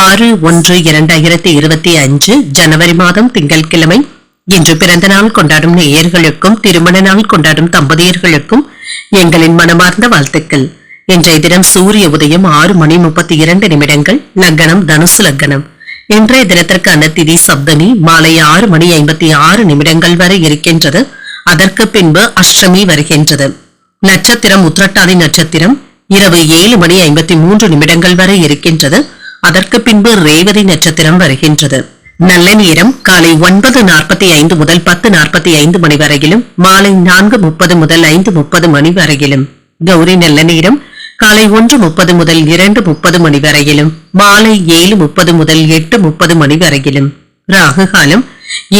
ஆறு ஒன்று இரண்டாயிரத்தி இருபத்தி அஞ்சு ஜனவரி மாதம் திங்கட்கிழமை. இன்று பிறந்த நாள் கொண்டாடும் நேயர்களுக்கும் திருமண நாள் கொண்டாடும் தம்பதியர்களுக்கும் எங்களின் மனமார்ந்த வாழ்த்துக்கள். இன்றைய தினம் சூரிய உதயம் ஆறு மணி முப்பத்தி இரண்டு நிமிடங்கள் லக்னம் தனுசு லக்னம் இன்றைய தினத்திற்கான திதி சப்தமி மாலை ஆறு மணி ஐம்பத்தி ஆறு நிமிடங்கள் வரை இருக்கின்றது. அதற்கு பின்பு அஷ்டமி வருகின்றது. நட்சத்திரம் உத்திரட்டாதி நட்சத்திரம் இரவு ஏழு மணி ஐம்பத்தி மூன்று நிமிடங்கள் வரை இருக்கின்றது. அதற்கு பின்பு ரேவதி நட்சத்திரம் வருகின்றது. நல்ல நேரம் காலை ஒன்பது நாற்பத்தி ஐந்து முதல் பத்து நாற்பத்தி ஐந்து மணி வரையிலும் மாலை நான்கு முப்பது முதல் ஐந்து முப்பது மணி வரையிலும். கௌரி நல்ல நேரம் காலை ஒன்று முப்பது முதல் இரண்டு முப்பது மணி வரையிலும் மாலை ஏழு முப்பது முதல் எட்டு முப்பது மணி வரையிலும். ராகு காலம்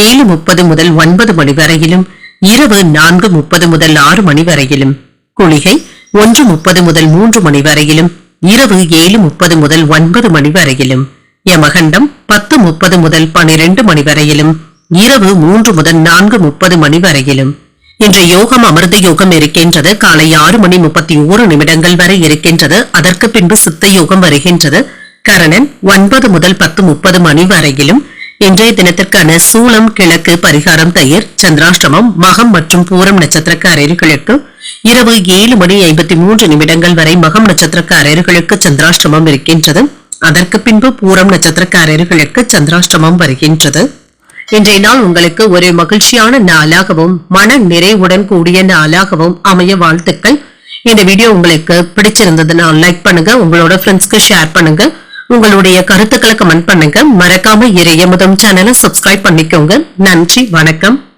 ஏழு முப்பது முதல் ஒன்பது மணி வரையிலும் இரவு நான்கு முப்பது முதல் ஆறு மணி வரையிலும். குளிகை ஒன்று முப்பது முதல் மூன்று மணி வரையிலும் இரவு ஏழு முப்பது முதல் ஒன்பது மணி வரையிலும் யமகண்டம் பத்து முப்பது முதல் பனிரெண்டு மணி வரையிலும் இரவு மூன்று முதல் நான்கு முப்பது மணி வரையிலும். இன்று யோகம் அமிர்த யோகம் இருக்கின்றது. காலை ஆறு மணி முப்பத்தி ஓரு நிமிடங்கள் வரை இருக்கின்றது. அதற்கு பின்பு சித்த யோகம் வருகின்றது. கரணன் ஒன்பது முதல் பத்து முப்பது மணி வரையிலும். இன்றைய தினத்திற்கான சூளம் கிழக்கு பரிகாரம் தயிர் சந்திராஷ்டமம் மகம் மற்றும் பூரம் நட்சத்திரக்காரர்களுக்கு இரவு ஏழு மணி ஐம்பத்தி மூன்று நிமிடங்கள் வரை மகம் நட்சத்திரக்காரர்களுக்கு சந்திராஷ்டமம் இருக்கின்றது. அதற்கு பின்பு பூரம் நட்சத்திரக்காரர்களுக்கு சந்திராஷ்டமம் வருகின்றது. இன்றைய நாள் உங்களுக்கு ஒரு மகிழ்ச்சியான நாளாகவும் மன நிறைவுடன் கூடிய நாளாகவும் அமைய வாழ்த்துக்கள். இந்த வீடியோ உங்களுக்கு பிடிச்சிருந்ததுன்னா லைக் பண்ணுங்க உங்களோட ஃப்ரெண்ட்ஸ்க்கு ஷேர் பண்ணுங்க உங்களுடைய கருத்துக்களை கமெண்ட் பண்ணுங்க. மறக்காம இறையமுதம் சேனலை சப்ஸ்கிரைப் பண்ணிக்கோங்க. நன்றி வணக்கம்.